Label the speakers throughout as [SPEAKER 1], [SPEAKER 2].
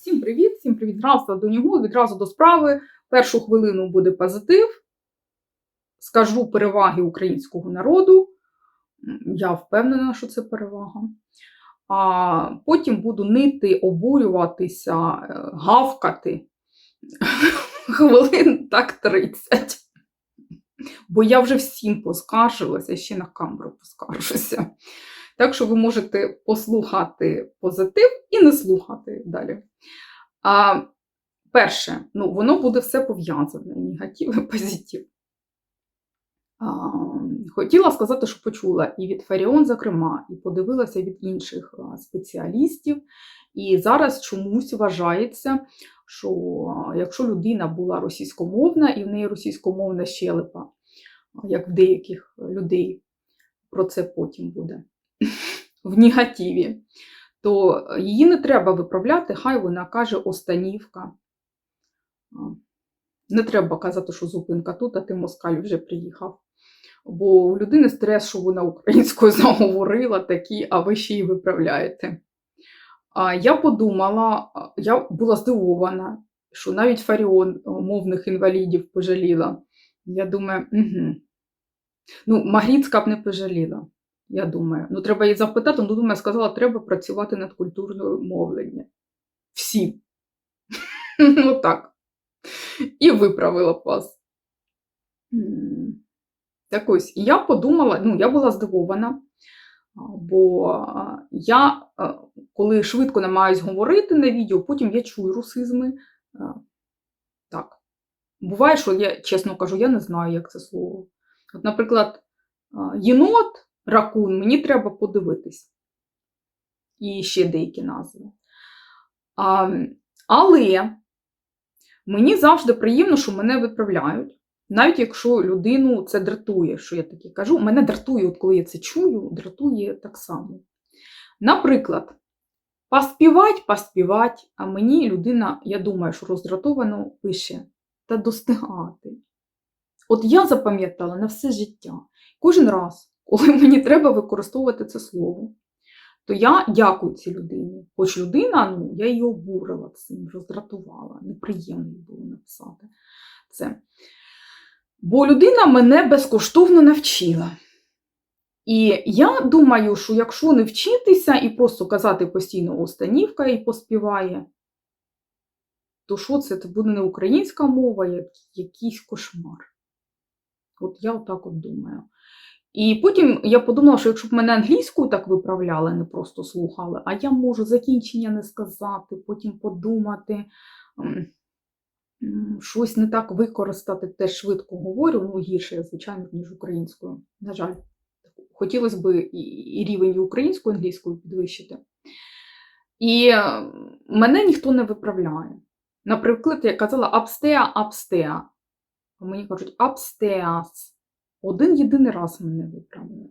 [SPEAKER 1] Всім привіт, всім привіт. Зразу до нього, відразу до справи. Першу хвилину буде позитив. Скажу переваги українського народу. Я впевнена, що це перевага. А потім буду нити, обурюватися, е, гавкати хвилин так 30. Бо я вже всім поскаржилася, ще на камеру поскаржуся. Так що ви можете послухати позитив і не слухати далі. А, перше, ну, воно буде все пов'язане: негатив і позитив. А, хотіла сказати, що почула і від Фаріон, зокрема, і подивилася від інших спеціалістів. І зараз чомусь вважається, що якщо людина була російськомовна і в неї російськомовна щелепа, як в деяких людей, про це потім буде в негативі, то її не треба виправляти, хай вона каже останівка. Не треба казати, що зупинка тут, а ти москаль вже приїхав. Бо у людини стрес, що вона українською заговорила такі, а ви ще й виправляєте. А я подумала, я була здивована, що навіть Фаріон о, мовних інвалідів пожаліла. Я думаю, угу. ну, Магріцька б не пожаліла. Я думаю, ну треба її запитати, ну думаю, сказала, треба працювати над культурною мовленням. Всі. Ну так. І виправила вас. Так ось, і я подумала, ну, я була здивована, бо я, коли швидко намагаюсь говорити на відео, потім я чую русизми. Так. Буває, що я, чесно кажу, я не знаю, як це слово. От, наприклад, єнот, ракун, мені треба подивитись. І ще деякі назви. А, але мені завжди приємно, що мене виправляють. Навіть якщо людину це дратує, що я таке кажу, мене дратує, от коли я це чую, дратує так само. Наприклад, поспівать, поспівать, а мені людина, я думаю, що роздратовано пише та достигати. От я запам'ятала на все життя. Кожен раз, коли мені треба використовувати це слово, то я дякую цій людині. Хоч людина, ну, я її обурила цим, роздратувала, неприємно було написати це. Бо людина мене безкоштовно навчила. І я думаю, що якщо не вчитися і просто казати постійно останівка і поспіває, то що це? Це буде не українська мова, як якийсь кошмар. От я отак от думаю. І потім я подумала, що якщо б мене англійською так виправляли, не просто слухали, а я можу закінчення не сказати, потім подумати, м, м, щось не так використати, теж швидко говорю, ну гірше, звичайно, ніж українською. На жаль, хотілося б і, рівень і українською, англійською підвищити. І е, мене ніхто не виправляє. Наприклад, я казала upstairs, upstairs. А мені кажуть upstairs. Один єдиний раз мене виправили.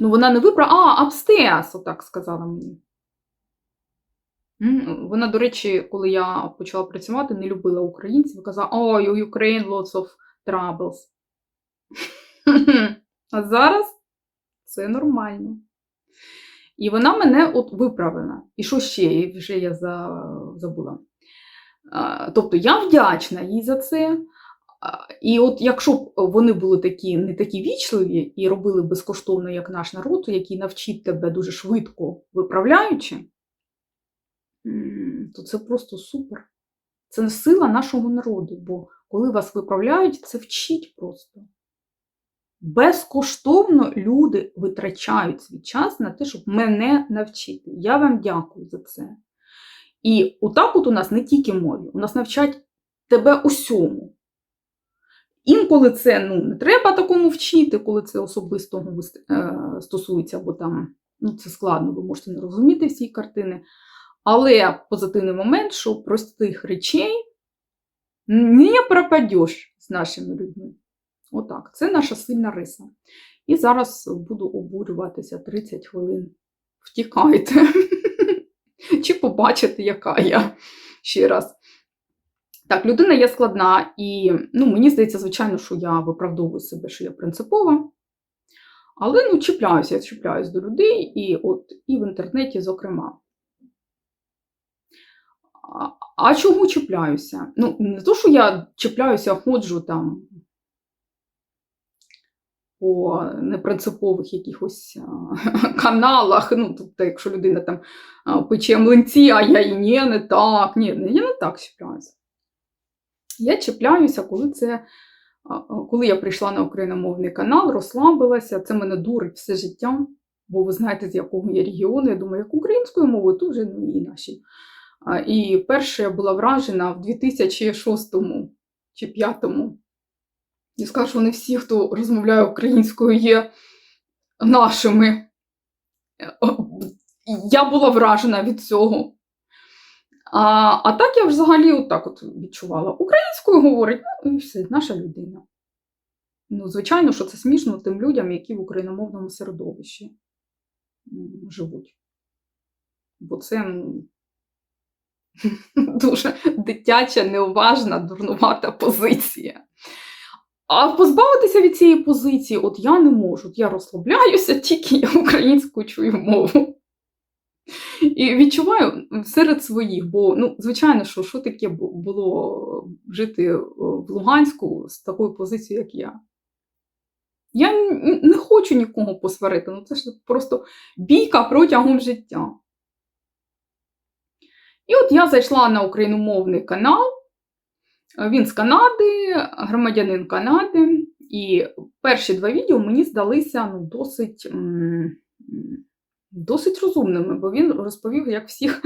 [SPEAKER 1] Ну, вона не виправила, а, upstairs, отак сказала мені. Вона, до речі, коли я почала працювати, не любила українців, і казала, ой, у Ukraine lots of troubles. А зараз це нормально. І вона мене от виправила. І що ще? Вже я забула. Тобто я вдячна їй за це. І от якщо б вони були такі не такі вічливі і робили безкоштовно, як наш народ, який навчить тебе дуже швидко виправляючи, то це просто супер. Це сила нашого народу, бо коли вас виправляють, це вчить просто. Безкоштовно люди витрачають свій час на те, щоб мене навчити. Я вам дякую за це. І отак от у нас не тільки мові, у нас навчать тебе усьому. Інколи це ну, не треба такому вчити, коли це особистого е, стосується, бо там ну, це складно, ви можете не розуміти всі картини. Але позитивний момент, що простих речей не пропадеш з нашими людьми. Отак, це наша сильна риса. І зараз буду обурюватися 30 хвилин. Втікайте. Чи побачите, яка я ще раз. Так, людина є складна, і ну, мені здається, звичайно, що я виправдовую себе, що я принципова. Але ну, чіпляюся, я чіпляюсь до людей, і от і в інтернеті, зокрема. А чому чіпляюся? Ну, не то, що я чіпляюся, ходжу там по непринципових якихось а, каналах. Ну, тобто, якщо людина там а, пече млинці, а я і ні, не так. Ні, я не так чіпляюся. Я чіпляюся, коли це. а, Коли я прийшла на україномовний канал, розслабилася, це мене дурить все життя, бо ви знаєте, з якого я регіону. Я думаю, як українською мовою, то вже ну, і наші. І перше я була вражена в 2006 чи 2005. Я скажу, що не всі, хто розмовляє українською, є нашими. Е, Я була вражена від цього. А, а так я взагалі отак от відчувала. Українською говорить, ну і все, наша людина. Ну, звичайно, що це смішно тим людям, які в україномовному середовищі живуть. Бо це дуже дитяча, неуважна, дурнувата позиція. А позбавитися від цієї позиції, от я не можу. Я розслабляюся, тільки я українську чую мову. І відчуваю серед своїх, бо, ну, звичайно, що, що таке було жити е, в Луганську з такою позицією, як я. Я не хочу нікого посварити, ну це ж просто бійка протягом життя. І от я зайшла на україномовний канал. Він з Канади, громадянин Канади. І перші два відео мені здалися ну, досить, досить розумними, бо він розповів, як всіх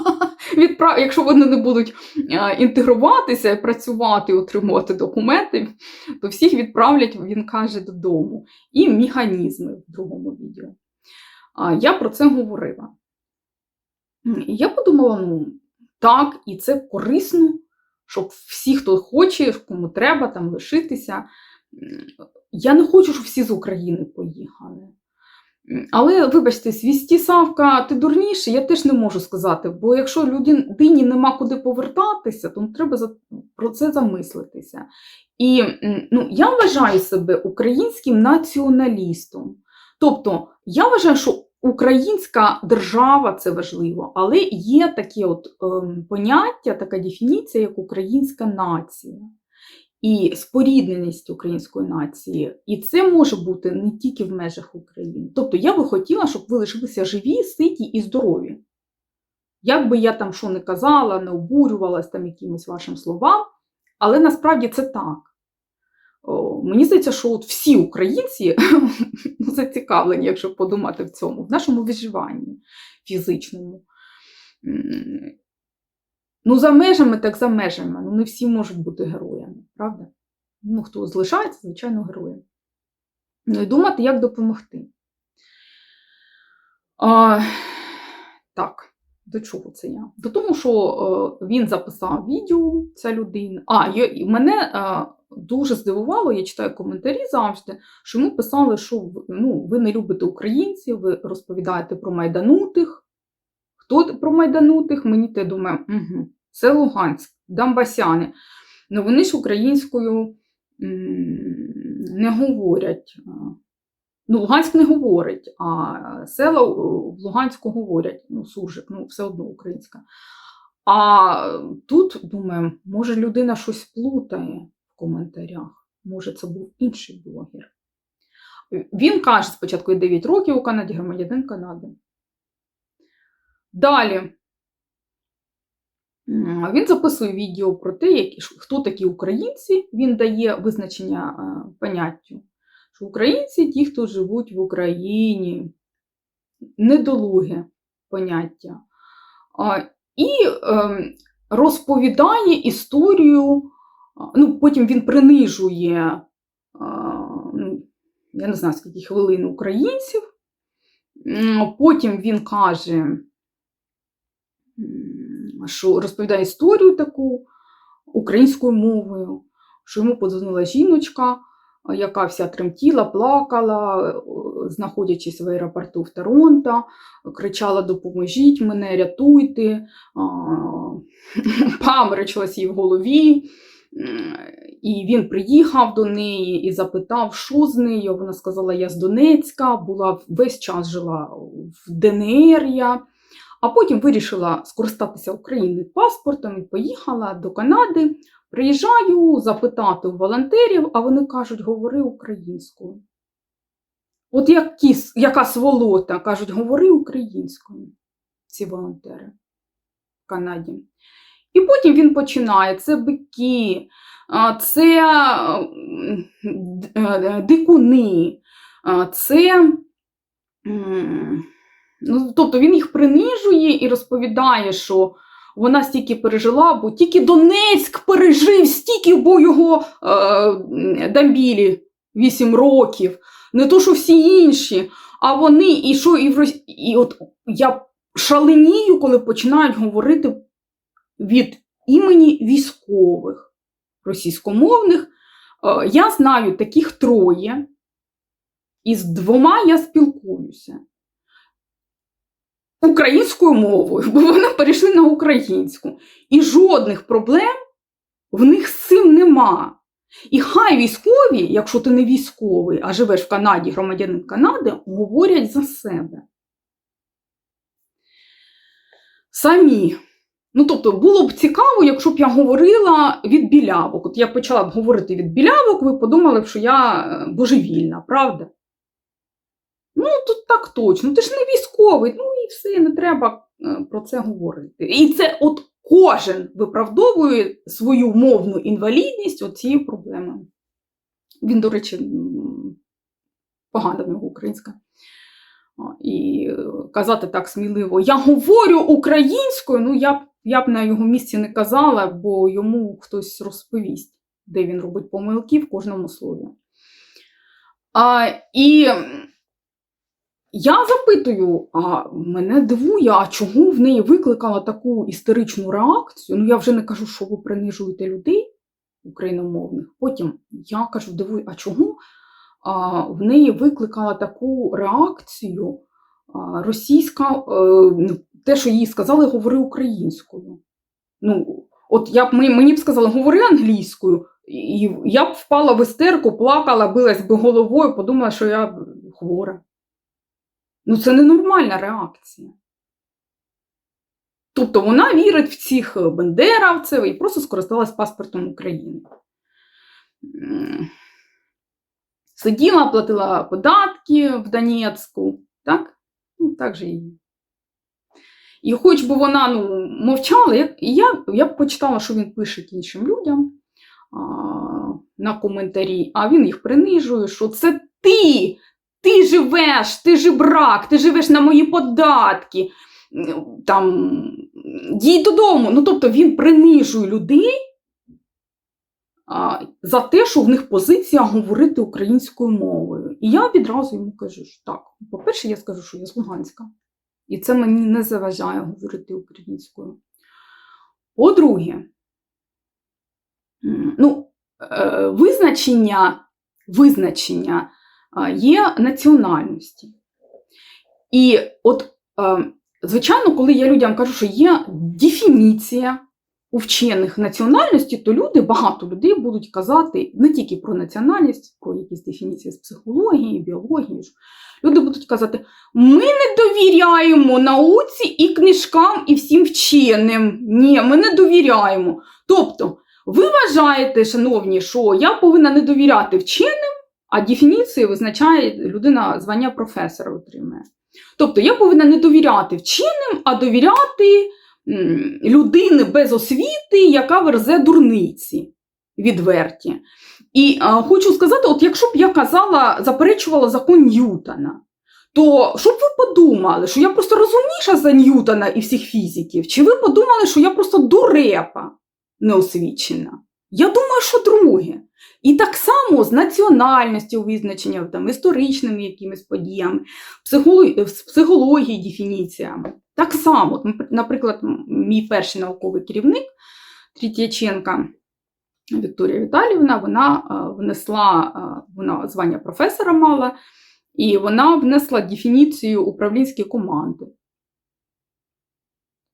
[SPEAKER 1] відправ... якщо вони не будуть е, інтегруватися працювати, отримувати документи, то всіх відправлять, він каже, додому. І механізми в другому відео. Я про це говорила. Я подумала: ну, так, і це корисно, щоб всі, хто хоче, кому треба там лишитися. Я не хочу, щоб всі з України поїхали. Але, вибачте, свісті Савка, ти дурніший, я теж не можу сказати. Бо якщо людині нема куди повертатися, то треба про це замислитися. І ну, я вважаю себе українським націоналістом. Тобто, я вважаю, що українська держава це важливо, але є таке от ем, поняття, така дефініція, як українська нація. І спорідненість української нації, і це може бути не тільки в межах України. Тобто я би хотіла, щоб ви лишилися живі, ситі і здорові. Як би я там що не казала, не обурювалась там якимось вашим словам, але насправді це так. О, мені здається, що от всі українці зацікавлені, якщо подумати в цьому, в нашому виживанні фізичному. Ну, за межами, так за межами. Ну, не всі можуть бути героями, правда? Ну, хто залишається, звичайно, героєм. Ну і думати, як допомогти. А, так, до чого це я? До того, що е, він записав відео, ця людина. А, я, мене е, дуже здивувало, я читаю коментарі завжди, що йому писали, що ну, ви не любите українців, ви розповідаєте про майданутих. Хто про майданутих? Мені те думає, угу, це Луганськ, Донбасяни. Ну вони ж українською не говорять. Ну, Луганськ не говорить, а села в Луганську говорять. Ну, суржик, ну, все одно українська. А тут, думаю, може людина щось плутає в коментарях. Може, це був інший блогер. Він каже, спочатку 9 років у Канаді, громадянин Канади. Далі. Він записує відео про те, які, хто такі українці. Він дає визначення е, поняттю, що українці ті, хто живуть в Україні, недолуге поняття. І ем, розповідає історію, ну, потім він принижує, а, ну, я не знаю, скільки хвилин українців. Потім він каже, що розповідає історію таку українською мовою, що йому подзвонила жіночка, яка вся тремтіла, плакала, е, знаходячись в аеропорту в Торонто, кричала: Допоможіть мене, рятуйте, а, паморочилась їй в голові. І він приїхав до неї і запитав, що з нею. Вона сказала: Я з Донецька, була весь час жила в ДНР. Я. а потім вирішила скористатися Україною паспортом і поїхала до Канади. Приїжджаю запитати у волонтерів, а вони кажуть, говори українською. От які, яка сволота, кажуть, говори українською, ці волонтери в Канаді. І потім він починає: це бики, це д- е, дикуни, це. Ну, тобто він їх принижує і розповідає, що вона стільки пережила, бо тільки Донецьк пережив стільки, бо його е, дамбілі 8 років, не то, що всі інші. А вони, і що, і, в Рос- і от я шаленію, коли починають говорити від імені військових російськомовних. Е, Я знаю таких троє, і з двома я спілкуюся українською мовою, бо вони перейшли на українську. І жодних проблем в них з цим нема. І хай військові, якщо ти не військовий, а живеш в Канаді, громадянин Канади, говорять за себе. Самі. Ну, тобто, було б цікаво, якщо б я говорила від білявок. От я почала б говорити від білявок, ви подумали б, що я е, божевільна, правда? Ну, тут так точно. Ти ж не військовий, ну і все, не треба е, про це говорити. І це от кожен виправдовує свою мовну інвалідність от цією проблемою. Він, до речі, погана в українська. І е, казати так сміливо, я говорю українською, ну я б, я б на його місці не казала, бо йому хтось розповість, де він робить помилки в кожному слові. А, і я запитую, а мене дивує, а чому в неї викликала таку істеричну реакцію? Ну, я вже не кажу, що ви принижуєте людей україномовних. Потім я кажу, дивуй, а чому а, в неї викликала таку реакцію а, російська, е, ну, те, що їй сказали, говори українською. Ну, от я б, мені б сказали, говори англійською, і я б впала в істерку, плакала, билась би головою, подумала, що я хвора. Ну, це ненормальна реакція. Тобто вона вірить в цих бендеравців і просто скористалась паспортом України. Сиділа, платила податки в Донецьку, так? Ну, так же і. І хоч би вона ну, мовчала, я, я, я почитала, що він пише іншим людям а, на коментарі, а він їх принижує, що це ти, ти живеш, ти жебрак, ти живеш на мої податки. Там, їдь додому. Ну, тобто він принижує людей а, за те, що в них позиція говорити українською мовою. І я відразу йому кажу, що так, по-перше, я скажу, що я з Луганська. І це мені не заважає говорити українською. По-друге, ну, е, визначення, визначення є національності. І от, е, звичайно, коли я людям кажу, що є дефініція у вчених національності, то люди, багато людей будуть казати не тільки про національність, про якісь дефініції з психології, біології. Люди будуть казати, ми не довіряємо науці і книжкам, і всім вченим. Ні, ми не довіряємо. Тобто, ви вважаєте, шановні, що я повинна не довіряти вченим, а дефініцію визначає людина звання професора отримує. Тобто я повинна не довіряти вченим, а довіряти людини без освіти, яка верзе дурниці відверті. І а, хочу сказати: от якщо б я казала, заперечувала закон Ньютона, то що б ви подумали, що я просто розумніша за Ньютона і всіх фізиків? Чи ви подумали, що я просто дурепа неосвічена? Я думаю, що друге. І так само з національністю визначення, там, історичними якимись подіями, психології, з психології дефініціями. Так само, наприклад, мій перший науковий керівник Трітяченка Вікторія Віталіївна, вона е, внесла, е, вона звання професора мала, і вона внесла дефініцію управлінської команди.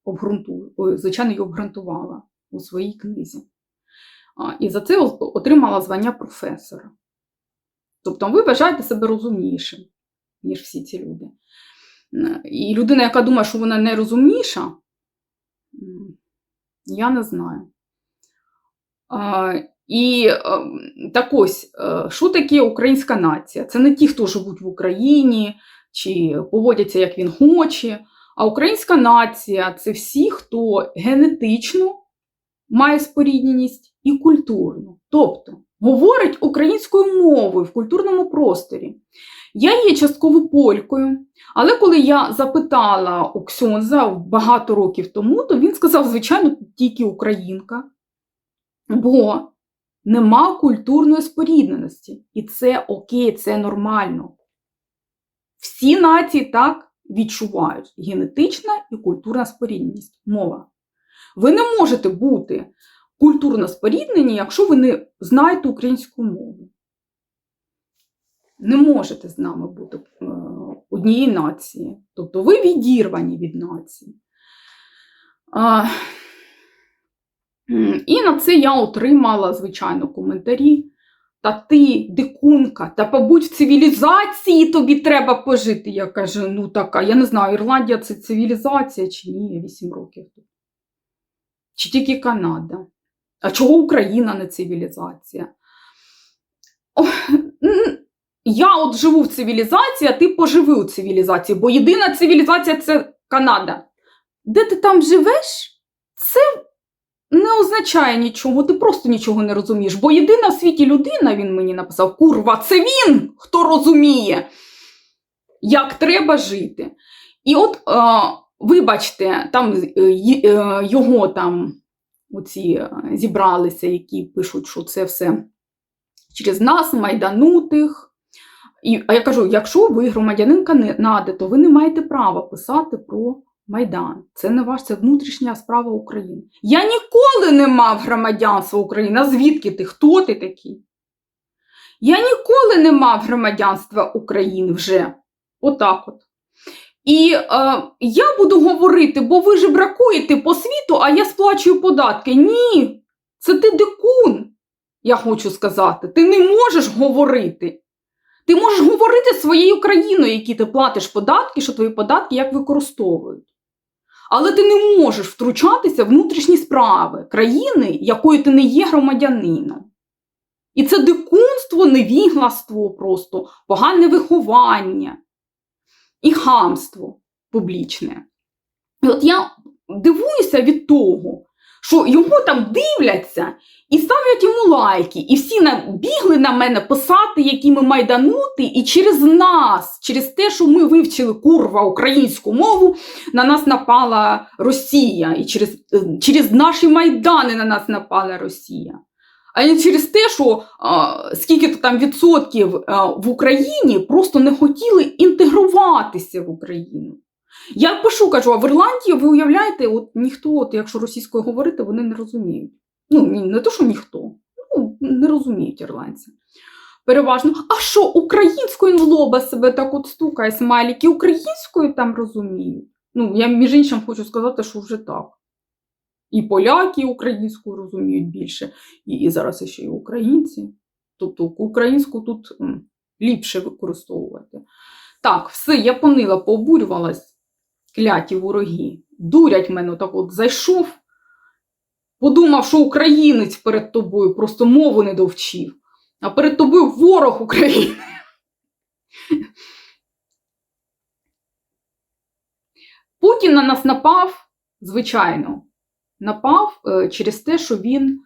[SPEAKER 1] Обґрунту, звичайно, її обґрунтувала у своїй книзі. І за це отримала звання професора. Тобто ви вважаєте себе розумнішим, ніж всі ці люди. І людина, яка думає, що вона найрозумніша, м, я не знаю. І так ось, е, що таке українська нація? Це не ті, хто живуть в Україні чи поводяться, як він хоче. А українська нація це всі, хто генетично має спорідненість і культурну. Тобто говорить українською мовою в культурному просторі. Я є частково полькою, але коли я запитала у Ксьонза багато років тому, то він сказав, звичайно, тільки українка, бо нема культурної спорідненості. І це окей, це нормально. Всі нації так відчувають генетична і культурна спорідненість. Мова. Ви не можете бути культурно споріднені, якщо ви не знаєте українську мову. Не можете з нами бути е, однієї нації. Тобто ви відірвані від нації. І на це я отримала, звичайно, коментарі. Та ти, дикунка, та побудь в цивілізації тобі треба пожити. Я кажу, ну така, я не знаю, Ірландія це цивілізація чи ні, я 8 років. Чи тільки Канада? А чого Україна не цивілізація? Я от живу в цивілізації, а ти поживи у цивілізації, бо єдина цивілізація це Канада. Де ти там живеш? Це не означає нічого, ти просто нічого не розумієш. Бо єдина в світі людина, він мені написав, курва, це він, хто розуміє, як треба жити. І от, е, вибачте, там е, е, його там оці е, зібралися, які пишуть, що це все через нас, майданутих. І, а я кажу: якщо ви громадянин Канади, то ви не маєте права писати про Майдан. Це не ваш, це внутрішня справа України. Я ніколи не мав громадянства України. А звідки ти? Хто ти такий? Я ніколи не мав громадянства України вже. Отак от. І е, я буду говорити, бо ви ж бракуєте по світу, а я сплачую податки. Ні, це ти дикун, я хочу сказати. Ти не можеш говорити. Ти можеш говорити своєю країною, які ти платиш податки, що твої податки як використовують. Але ти не можеш втручатися в внутрішні справи країни, якої ти не є громадянином. І це дикунство, невігластво, просто погане виховання і хамство публічне. І от я дивуюся від того, що його там дивляться і ставлять йому лайки, і всі набігли на мене писати, які ми майданути, і через нас, через те, що ми вивчили курва українську мову, на нас напала Росія, і через, е, через наші майдани на нас напала Росія. А не через те, що а, скільки там відсотків в Україні просто не хотіли інтегруватися в Україну. Я пишу, кажу, а в Ірландії ви уявляєте, от ніхто, от, якщо російською говорити, вони не розуміють. Ну, не то, що ніхто, ну, не розуміють ірландці. Переважно, а що українською лоба себе так от стукає смайлики, українською там розуміють. Ну, я між іншим хочу сказати, що вже так. І поляки українську розуміють більше, і, і зараз ще й українці. Тобто українську тут м, ліпше використовувати. Так, все, я понила, пообурювалась, кляті вороги. Дурять мене, так от зайшов, подумав, що українець перед тобою просто мову не довчив, а перед тобою ворог України. Путін на нас напав, звичайно, напав е, через те, що він,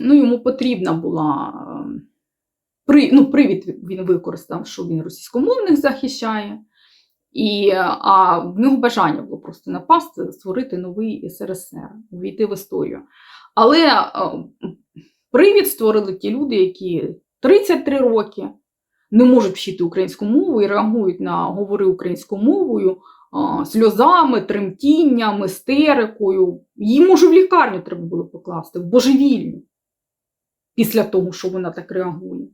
[SPEAKER 1] ну, йому потрібна була е, при, ну, привід він використав, що він російськомовних захищає, і, е, а в нього бажання було просто напасти, створити новий СРСР, увійти в історію. Але привід створили ті люди, які 33 роки не можуть вчити українську мову і реагують на говори українською мовою сльозами, тремтінням, істерикою. Її, може, в лікарню треба було покласти, в божевільню, після того, що вона так реагує.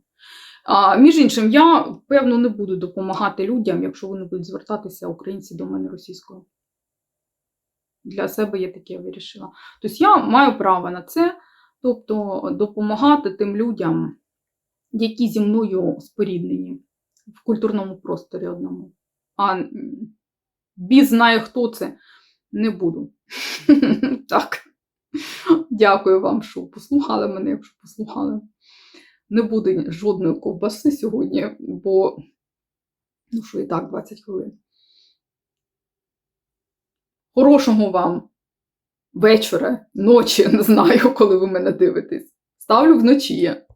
[SPEAKER 1] А, між іншим, я, певно, не буду допомагати людям, якщо вони будуть звертатися українці до мене російською. Для себе я таке вирішила. Тобто я маю право на це, тобто допомагати тим людям, які зі мною споріднені в культурному просторі одному. А Біз знає, хто це. Не буду. Так. Дякую вам, що послухали мене, якщо послухали. Не буде жодної ковбаси сьогодні, бо ну що і так 20 хвилин. Хорошого вам вечора, ночі, не знаю, коли ви мене дивитесь. Ставлю вночі.